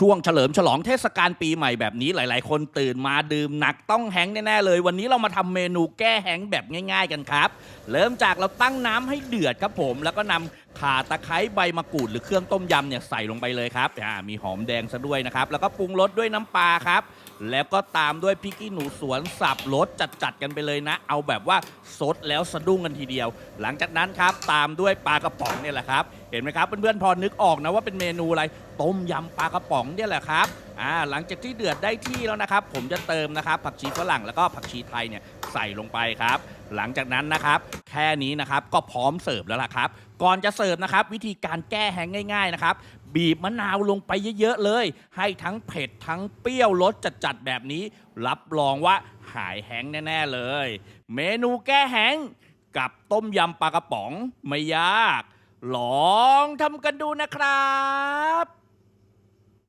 ช่วงเฉลิมฉลองเทศกาลปีใหม่แบบนี้หลาย ๆ คนตื่นมาดื่มหนักต้องแห้งแน่ ๆ เลย วันนี้เรามาทำเมนูแก้แห้งแบบง่าย ๆ กันครับ เริ่มจากเราตั้งน้ำให้เดือดครับผม แล้วก็นำ ข่าตะไคร้ใบมะกรูดหรือเครื่องต้มยำเนี่ยใส่ลงไปเลยครับอ่ามีหอมแดงซะด้วยนะครับ แล้วก็ปรุงรสด้วยน้ำปลาครับ แล้วก็ตามด้วยพริกขี้หนูสวนสับรสจัดๆกันไปเลยนะ เอาแบบว่าสดแล้วสะดุ้งกันทีเดียว หลังจากนั้นครับตามด้วยปลากระป๋องเนี่ยแหละครับ เห็นไหมครับเพื่อนๆพอนึกออกนะว่าเป็นเมนูอะไรต้มยำปลากระป๋องเนี่ยแหละครับอ่าหลังจากที่เดือดได้ที่แล้วนะครับ ผมจะเติมนะครับผักชีฝรั่งแล้วก็ผักชีไทยเนี่ยใส่ลงไปครับ หลังจากนั้นนะครับ แค่นี้นะครับก็พร้อมเสิร์ฟแล้วล่ะครับ ก่อนจะเสิร์ฟนะครับ วิธีการแก้แห้งง่าย ๆนะครับ บีบมะนาวลงไปเยอะๆเลย ให้ทั้งเผ็ดทั้งเปรี้ยวรสจัดๆแบบนี้ รับรองว่าหายแห้งแน่ๆเลย เมนูแก้แห้งกับต้มยำปลากระป๋องไม่ยาก ลองทำกันดูนะครับ